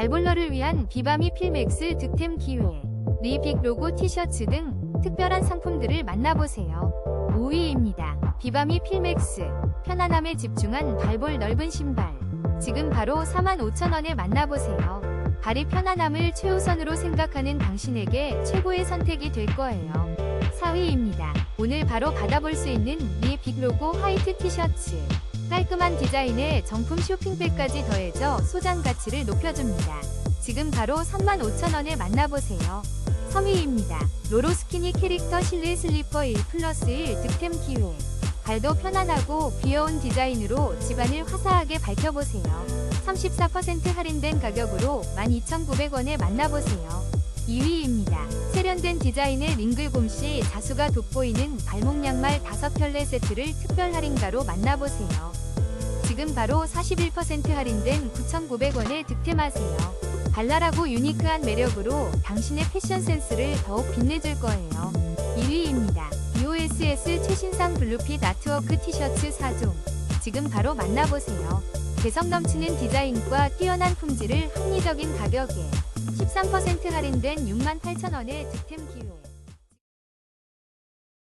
발볼러를 위한 비바미 필맥스 득템 기회, 리빅 로고 티셔츠 등 특별한 상품들을 만나보세요. 5위입니다. 비바미 필맥스, 편안함에 집중한 발볼 넓은 신발. 지금 바로 45,000원에 만나보세요. 발이 편안함을 최우선으로 생각하는 당신에게 최고의 선택이 될 거예요. 4위입니다. 오늘 바로 받아볼 수 있는 리빅 로고 화이트 티셔츠. 깔끔한 디자인에 정품 쇼핑백까지 더해져 소장 가치를 높여줍니다. 지금 바로 35,000원에 만나보세요. 3위입니다. 로로 스키니 캐릭터 실내 슬리퍼 1 플러스 1 득템 기회. 발도 편안하고 귀여운 디자인으로 집안을 화사하게 밝혀보세요. 34% 할인된 가격으로 12,900원에 만나보세요. 2위입니다. 세련된 디자인의 링글곰씨 자수가 돋보이는 발목 양말 5켤레 세트를 특별 할인가로 만나보세요. 지금 바로 41% 할인된 9,900원에 득템하세요. 발랄하고 유니크한 매력으로 당신의 패션 센스를 더욱 빛내줄 거예요. 1위입니다. EOSS 최신상 블루핏 아트워크 티셔츠 4종. 지금 바로 만나보세요. 개성 넘치는 디자인과 뛰어난 품질을 합리적인 가격에 13% 할인된 68,000원의 득템 기회.